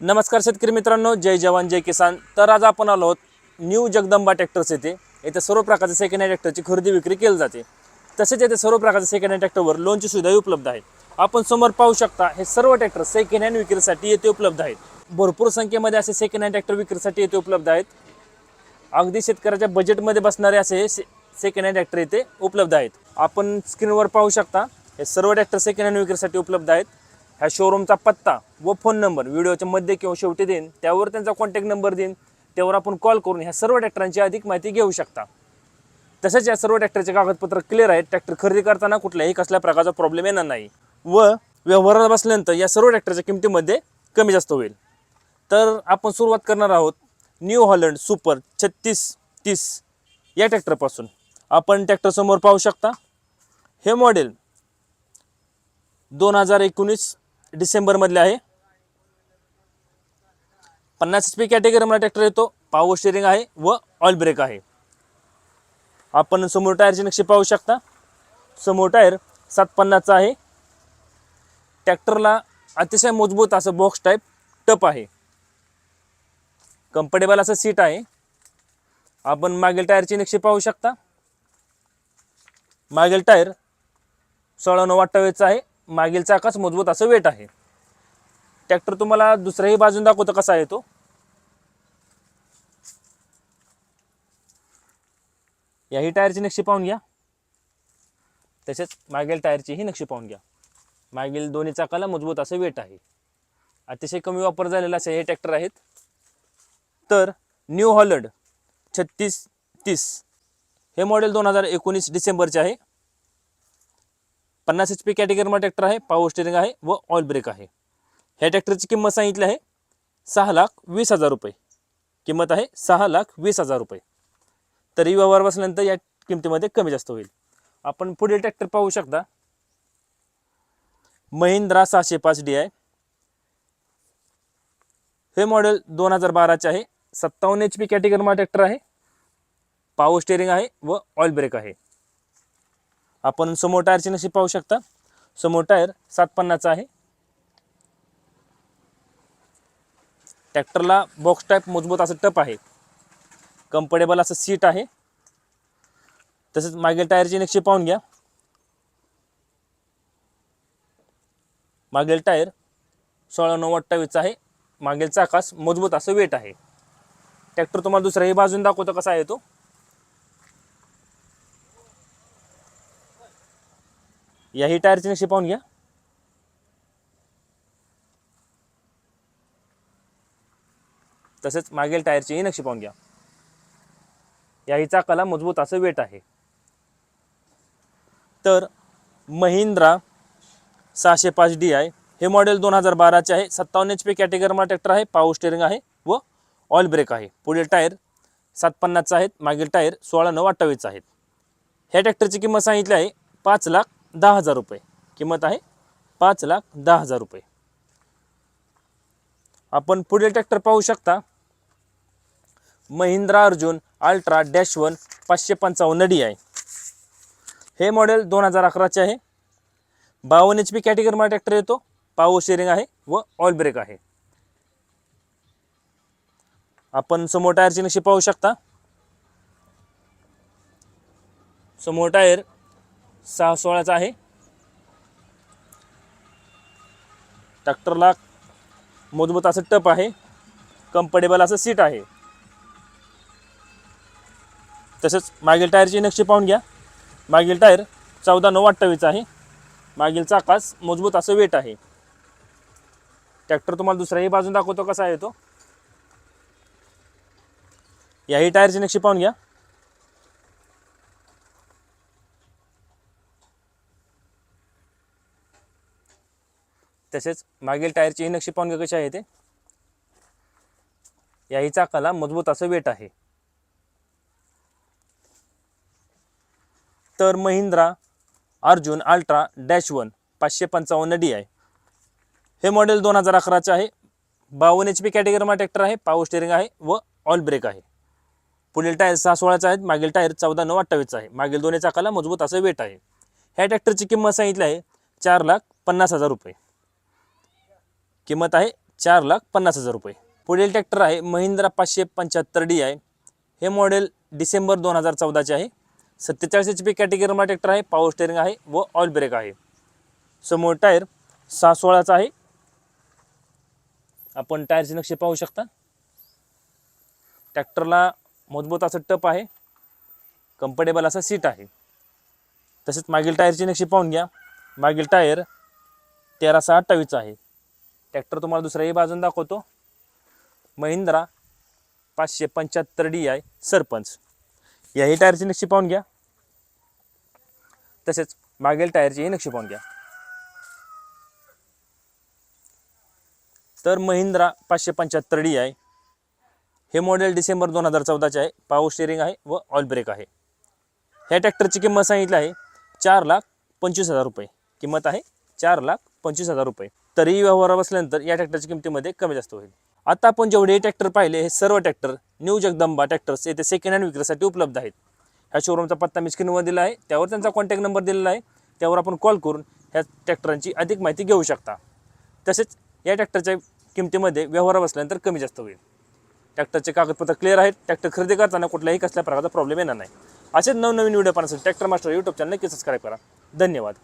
नमस्कार शेतकरी मित्रांनो जय जवान जय किसान. तर आज आपण आलो आहोत न्यू जगदंबा ट्रॅक्टर्स येथे येथे सर्व प्रकारचे सेकंड हँड ट्रॅक्टरची खरेदी विक्री केली जाते. तसेच येथे सर्व प्रकारचे सेकंड हँड ट्रॅक्टरवर लोनची सुविधाही उपलब्ध आहे. आपण समोर पाहू शकता हे सर्व ट्रॅक्टर सेकंड हँड विक्रीसाठी येथे उपलब्ध आहेत. भरपूर संख्येमध्ये असे सेकंड हँड ट्रॅक्टर विक्रीसाठी येथे उपलब्ध आहेत. अगदी शेतकऱ्याच्या बजेटमध्ये बसणारे असे से सेकंड हँड ट्रॅक्टर इथे उपलब्ध आहेत. आपण स्क्रीनवर पाहू शकता हे सर्व ट्रॅक्टर सेकंड हँड विक्रीसाठी उपलब्ध आहेत. ह्या शोरूमचा पत्ता व फोन नंबर व्हिडिओच्या मध्ये किंवा शेवटी देईन त्यावर त्यांचा कॉन्टॅक्ट नंबर देईन त्यावर आपण कॉल करून ह्या सर्व ट्रॅक्टरांची अधिक माहिती घेऊ शकता. तसेच या सर्व ट्रॅक्टरचे कागदपत्र क्लिअर आहेत. ट्रॅक्टर खरेदी करताना कुठल्याही कसल्या प्रकारचा प्रॉब्लेम येणार नाही व व्यवहारात बसल्यानंतर या सर्व ट्रॅक्टरच्या किमतीमध्ये कमी जास्त होईल. तर आपण सुरुवात करणार आहोत न्यू हॉलंड सुपर छत्तीस तीस या ट्रॅक्टरपासून आपण ट्रॅक्टरसमोर पाहू शकता. हे मॉडेल दोन हजार एकोणीस डिसेंबरमधले आहे. पन्नास एच पी कॅटेगरीमध्ये ट्रॅक्टर येतो पावर स्टेरिंग आहे व ऑइल ब्रेक आहे. आपण समोर टायरचे नक्षी पाहू शकता. समोर टायर सात पन्नासचा आहे. ट्रॅक्टरला अतिशय मजबूत असं बॉक्स टाईप टप आहे. कम्फर्टेबल असं सीट आहे. आपण मागील टायरची नक्षी पाहू शकता. मागील टायर सोळा नऊ अठ्ठावीसचा आहे. मागील चाकाच मजबूत असं वेट आहे. ट्रॅक्टर तुम्हाला दुसऱ्याही बाजून दाखवतो कसा आहे तो. याही टायरची नक्षी पाहून घ्या. तसेच मागील टायरचीही नक्षी पाहून घ्या. मागील दोन्ही चाकाला मजबूत असं वेट आहे. अतिशय कमी वापर झालेला असे हे ट्रॅक्टर आहेत. तर न्यू हॉलंड छत्तीस तीस हे मॉडेल दोन हजार एकोणीस डिसेंबरचे आहे. पन्नास एच पी कॅटेगरीमध्ये ट्रॅक्टर आहे पॉवर स्टेरिंग आहे व ऑइल ब्रेक आहे. ह्या ट्रॅक्टरची किंमत सांगितली आहे सहा लाख वीस हजार रुपये. किंमत आहे सहा लाख वीस हजार रुपये. तरी व्यवहार बसल्यानंतर या किमतीमध्ये कमी जास्त होईल. आपण पुढील ट्रॅक्टर पाहू शकता. महिंद्रा सहाशे पाच डी आय हे मॉडेल दोन हजार बाराचे आहे. सत्तावन्न एच पी कॅटेगरीमध्ये ट्रॅक्टर आहे. पावर स्टेरिंग आहे व ऑइल ब्रेक आहे. आपण समोर टायरची नशी पाहू शकता. समोर टायर सात पन्नाचा आहे. ट्रॅक्टरला बॉक्स टाईप मजबूत असं टप आहे. कम्फर्टेबल असं सीट आहे. तसेच मागील टायरची नक्षी पाहून घ्या. मागील टायर सोळा नऊ अठ्ठावीसचा आहे. मागील चाकास मजबूत असं वेट आहे. ट्रॅक्टर तुम्हाला दुसऱ्याही बाजून दाखवतो कसा आहे तो. याही टायरची नक्षी पाहून घ्या. तसेच मागील टायरचीही नक्षी पाहून घ्या. याही चाकाला मजबूत असं वेट आहे. तर महिंद्रा सहाशे पाच डी आय हे मॉडेल दोन हजार बाराचे आहे. सत्तावन्न एच पी कॅटेगरीमा ट्रॅक्टर आहे पॉवर स्टेरिंग आहे व ऑइल ब्रेक आहे. पुढील टायर सात पन्नासचा आहेत मागील टायर सोळा नऊ अठ्ठावीसचा आहेत ह्या ट्रॅक्टरची किंमत सांगितली आहे पाच लाख दहा हजार रुपये. किंमत आहे पाच लाख दहा हजार रुपये. आपण पुढील ट्रॅक्टर पाहू शकता. Mahindra Arjun ultra dash one पाचशे पंचावन्न डी आहे. हे मॉडेल दोन हजार अकराचे आहे. बावन्न एच पी कॅटेगरीमध्ये ट्रॅक्टर येतो. पावर शेअरिंग आहे व ऑल ब्रेक आहे. आपण समोर टायरची नक्षी पाहू शकता. समोर टायर सहा सोळाचा आहे. ट्रॅक्टरला मजबूत असं टप आहे. कम्फर्टेबल असं सीट आहे. तसेच मागील टायरची नक्षी पाहून घ्या. मागील टायर चौदा नऊ अठ्ठावीस आहे. मागील चाकास मजबूत असं वेट आहे. ट्रॅक्टर तुम्हाला दुसऱ्याही बाजून दाखवतो कसा आहे तो. याही टायरची नक्षी पाहून घ्या. तसेच मागील टायरची ही नक्षी पाहून कशी आहे ते? याही चाकाला मजबूत असं वेट आहे. तर Mahindra Arjun ultra dash one पाचशे पंचावन्न डी आहे हे मॉडेल दोन हजार अकराचे आहे. बावन्न एच पी कॅटेगरीमा ट्रॅक्टर आहे पावर स्टेरिंग आहे व ऑल ब्रेक आहे. पुढील टायर सहा सोळाचा आहेत मागील टायर चौदा नऊ अठ्ठावीसचा आहे. मागील दोन्ही चाकाला मजबूत असं वेट आहे. ह्या ट्रॅक्टरची किंमत सांगितली आहे चार लाख पन्नास हजार रुपये. किंमत आहे चार लाख पन्नास हजार रुपये. पुढील ट्रॅक्टर आहे महिंद्रा पाचशे पंच्याहत्तर डी आहे हे मॉडेल डिसेंबर दोन हजार चौदाचे आहे. सत्तेचाळीस एच पी कॅटेगरीमध्ये ट्रॅक्टर आहे पॉवर स्टेअरिंग आहे व ऑइल ब्रेक आहे. समोर टायर सहा सोळाचा आहे. आपण टायरचे नक्षे पाहू शकता. ट्रॅक्टरला मजबूत असं टप आहे. कम्फर्टेबल असं सीट आहे. तसेच मागील टायरची नक्षी पाहून घ्या. मागील टायर तेरा सहा अठ्ठावीसचा आहे. ट्रॅक्टर तुम्हाला दुसऱ्याही बाजून दाखवतो. महिंद्रा पाचशे पंच्याहत्तर डी आय सरपंच. याही टायरची नक्षी पाहून घ्या. तसेच मागील टायरचीही नक्षी पाहून घ्या. तर महिंद्रा पाचशे पंच्याहत्तर डी आहे हे मॉडेल डिसेंबर दोन हजार चौदाचे आहे. पावर स्टेअरिंग आहे व ऑल ब्रेक आहे. ह्या ट्रॅक्टरची किंमत सांगितली आहे चार लाख पंचवीस हजार रुपये. किंमत आहे चार लाख पंचवीस हजार रुपये. तरीही व्यवहार बसल्यानंतर या ट्रॅक्टरच्या किमतीमध्ये कमी जास्त होईल. आता आपण जेवढे ट्रॅक्टर पाहिले हे सर्व ट्रॅक्टर न्यू जगदंबा ट्रॅक्टर्स येथे सेकंड हँड विक्रीसाठी उपलब्ध आहेत. ह्या शोरूमचा पत्ता मी स्क्रीनवर दिला आहे. त्यावर त्यांचा कॉन्टॅक्ट नंबर दिलेला आहे. त्यावर आपण कॉल करून ह्या ट्रॅक्टरांची अधिक माहिती घेऊ शकता. तसेच या ट्रॅक्टरच्या किमतीमध्ये व्यवहार बसल्यानंतर कमी जास्त होईल. ट्रॅक्टरचे कागदपत्र क्लिअर आहेत. ट्रॅक्टर खरेदी करताना कुठल्याही कसल्या प्रकारचा प्रॉब्लेम येणार नाही. असेच नवनवीन व्हिडिओ पाहण्यासाठी ट्रॅक्टर मास्टर यूट्यूब चॅनल नक्की सबस्क्राईब करा. धन्यवाद.